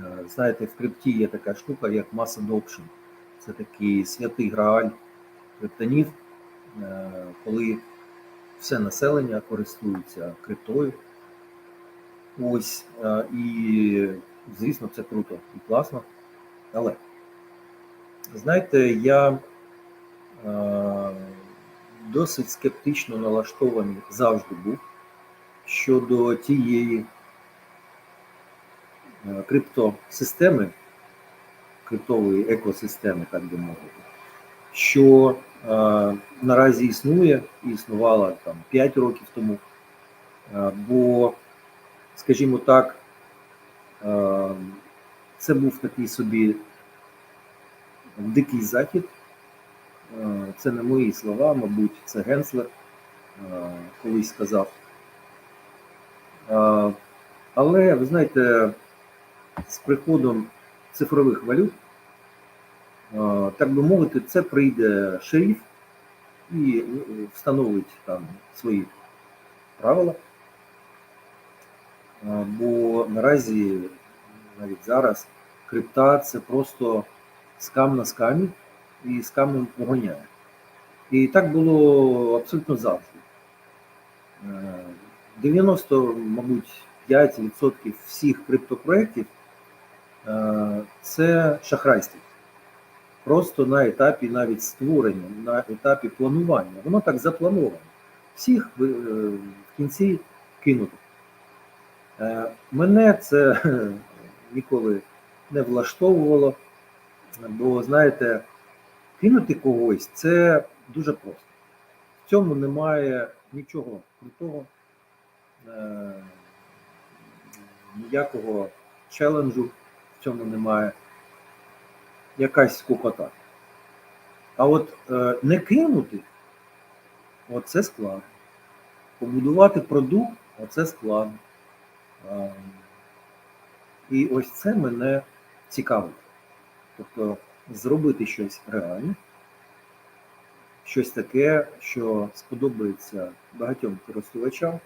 Е, Знаєте, в крипті є така штука, як Mass Adoption. Це такий святий грааль криптонів, е, коли все населення користується криптою. Ось, е, і, звісно, це круто і класно. Але, знаєте, я досить скептично налаштований завжди був щодо тієї криптосистеми, криптової екосистеми, так би мовити, що е, наразі існує і існувала там 5 років тому. Е, бо, скажімо так, е, це був такий собі дикий захід. Е, Це не мої слова, мабуть, це Генслер е, колись сказав. Е, Але ви знаєте, з приходом цифрових валют, е, так би мовити, це прийде шериф і е, встановить там свої правила. Е, Бо наразі, навіть зараз, крипта це просто скам на скамі і скамом поганяє. І так було абсолютно завжди. Е, 90, мабуть, 5% всіх криптопроєктів це шахрайство. Просто на етапі навіть створення, на етапі планування. Воно так заплановано. Всіх е, в кінці кинути. Е, Мене це е, ніколи не влаштовувало, бо, знаєте, кинути когось це дуже просто. В цьому немає нічого крутого, е, ніякого челенджу цьому немає. Якась скукота. А от е, не кинути, оце складно. Побудувати продукт оце складно. Е, і ось це мене цікавить. Тобто зробити щось реальне, щось таке, що сподобається багатьом користувачам,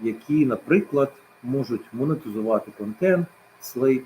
які, наприклад, можуть монетизувати контент, слейт,